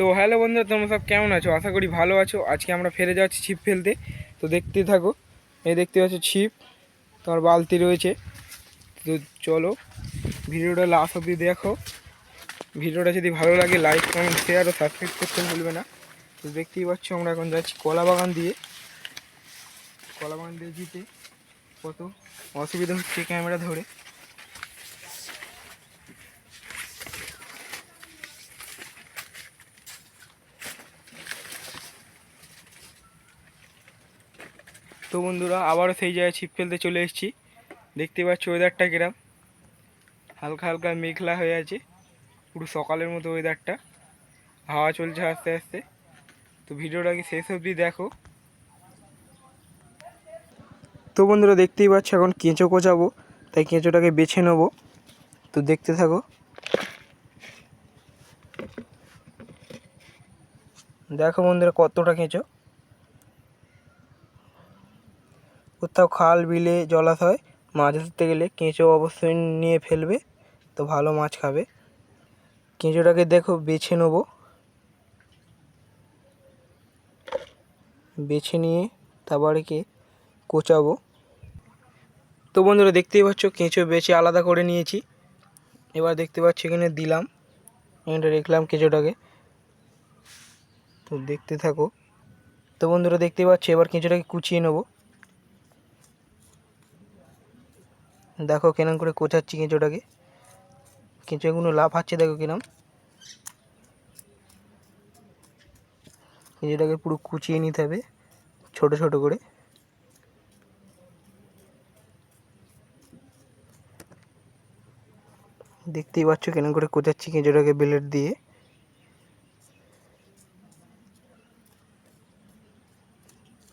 তো হ্যালো বন্ধুরা, তোমরা সব কেমন আছো? আশা করি ভালো আছো। আজকে আমরা ফেরে যাচ্ছি ছিপ ফেলতে। তো দেখতেই থাকো, এই দেখতে পাচ্ছ ছিপ, তোমার বালতি রয়েছে। তো চলো, ভিডিওটা লাস্ট অব্দি দেখো। ভিডিওটা যদি ভালো লাগে লাইক কমেন্ট শেয়ার ও সাবস্ক্রাইব করতে ভুলবে না। তো দেখতেই পাচ্ছ, আমরা এখন যাচ্ছি কলা বাগান দিয়ে। কলা বাগান দিয়ে যেতে কত অসুবিধা হচ্ছে ক্যামেরা ধরে। তো বন্ধুরা, আবারও সেই জায়গায় ছিপ ফেলতে চলে এসেছি। দেখতে পাচ্ছ ওয়েদারটা কিরাম? হালকা হালকা মেঘলা হয়ে আছে। পুরো সকালের মতো ওয়েদারটা হাওয়া চলছে আস্তে আস্তে। তো ভিডিওটাকে শেষ অবধি দেখো। তো বন্ধুরা, দেখতেই পাচ্ছ এখন কেঁচো কোচাবো। তাই কেঁচোটাকে বেছে নেব। তো দেখতে থাকো। দেখো বন্ধুরা, কতটা কেঁচো। কোথাও খাল, বিলে, জলাশয়, মাছ ধরতে গেলে কেঁচো অবশ্যই নিয়ে ফেলবে, তো ভালো মাছ খাবে। কেঁচোটাকে দেখো, বেছে নেব। বেছে নিয়ে তারপরে কোচাবো। তো বন্ধুরা, দেখতেই পাচ্ছ, কেঁচো বেছে আলাদা করে নিয়েছি। এবার দেখতে পাচ্ছ, এখানে দিলাম। এখানটা রেখলাম কেঁচোটাকে। তো দেখতে থাকো। তো বন্ধুরা দেখতে পাচ্ছ, এবার কেঁচোটাকে কুচিয়ে নেব। দেখো কেনাম করে কোচাচ্ছি কেঁচোটাকে কেঁচোগুলো লাফাচ্ছে দেখো কিরম। কেঁচোটাকে পুরো কুচিয়ে নিতে হবে, ছোট ছোট করে। দেখতেই পাচ্ছ কেন করে কোচাচ্ছি কেঁচোটাকে বেলেট দিয়ে।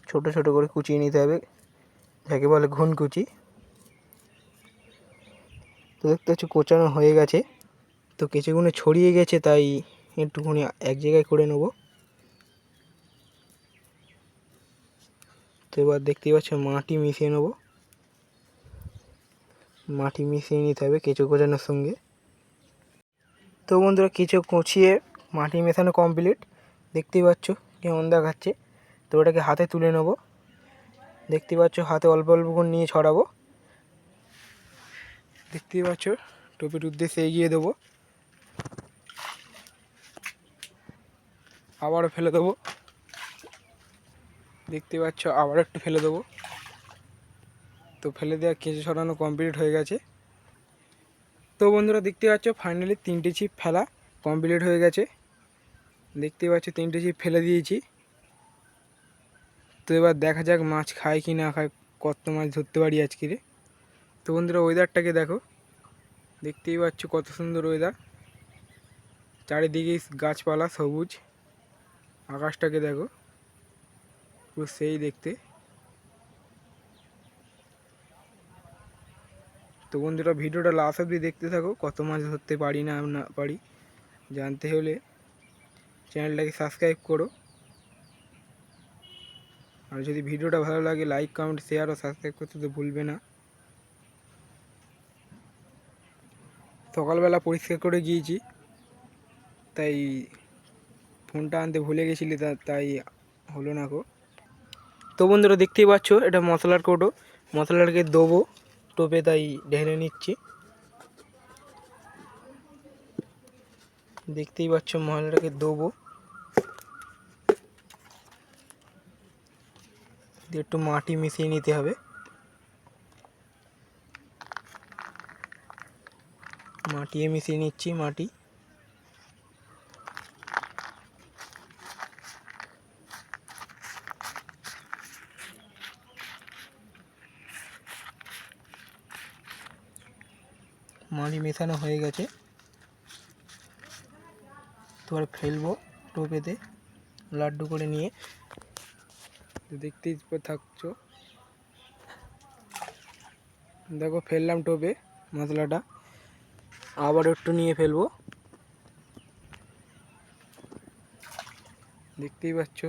ছোট ছোট করে কুচিয়ে নিতে হবে, যাকে বলে ঘুন কুচি তো দেখতে পাচ্ছ কোচানো হয়ে গেছে। তো কেঁচোগুলো ছড়িয়ে গেছে, তাই একটুখানি এক জায়গায় করে নেব। তো এবার দেখতেই পাচ্ছ মাটি মিশিয়ে নেব। মাটি মিশিয়ে নিতে হবে কেঁচো কোচানোর সঙ্গে। তো বন্ধুরা কেঁচো কুচিয়ে মাটি মেশানো কমপ্লিট দেখতেই পাচ্ছ কেমন দেখাচ্ছে। তো ওটাকে হাতে তুলে নেব। দেখতে পাচ্ছ হাতে অল্প অল্প করে নিয়ে ছড়াবো। দেখতেই পাচ্ছ, টোপের উদ্দেশ্যে এগিয়ে দেবো। আবারও ফেলে দেবো। দেখতে পাচ্ছ আবার একটু ফেলে দেবো। তো ফেলে দেওয়া কেঁচে সরানো কমপ্লিট হয়ে গেছে। তো বন্ধুরা দেখতে পাচ্ছ ফাইনালি তিনটে ছিপ ফেলা কমপ্লিট হয়ে গেছে। দেখতে পাচ্ছ, তিনটে ছিপ ফেলে দিয়েছি। তো এবার দেখা যাক মাছ খায় কি না খায়, কত মাছ ধরতে পারি আজকে রে। তো বন্ধুরা ওয়েদারটাকে দেখো। দেখতেই পাচ্ছ কত সুন্দর ওয়েদার চারিদিকে গাছপালা সবুজ। আকাশটাকে দেখো। পুরো সেই দেখতে। তো বন্ধুরা ভিডিওটা লাস্ট অবধি দেখতে থাকো। কত মাছ ধরতে পারি না না পারি। জানতে হলে চ্যানেলটাকে সাবস্ক্রাইব করো। আর যদি ভিডিওটা ভালো লাগে লাইক কমেন্ট শেয়ার ও সাবস্ক্রাইব করতে তো ভুলবে না। সকালবেলা পরিষ্কার করে গিয়েছি। তাই ফোনটা আনতে ভুলে গেছিলি তাই হলো না গো। তো বন্ধুরা দেখতেই পাচ্ছ, এটা মশলার কৌটো। মশলাটাকে দেবো, টোপে তাই ঢেলে নিচ্ছি। দেখতেই পাচ্ছ, মশলাটাকে দেবো। একটু মাটি মিশিয়ে নিতে হবে। মাটিয়ে মিশিয়ে নিচ্ছি মাটি। মাটি মেশানো হয়ে গেছে। তো আর ফেলব টোপেতে, লাড্ডু করে নিয়ে। দেখতেই থাকছো। দেখো, ফেললাম টোপে, মশলাটা। আবার একটু নিয়ে ফেলব। দেখতেই পাচ্ছ।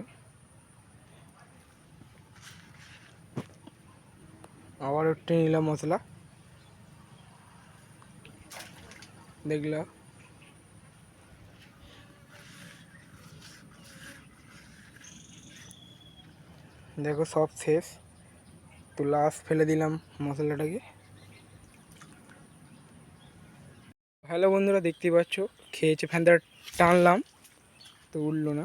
আবার একটু নিলাম মশলা। দেখলাম। দেখো সব শেষ। তো লাস্ট ফেলে দিলাম মশলাটাকে। হ্যালো বন্ধুরা দেখতে পাচ্ছ খেয়েছে ফ্যানটা টানলাম তো উঠল না।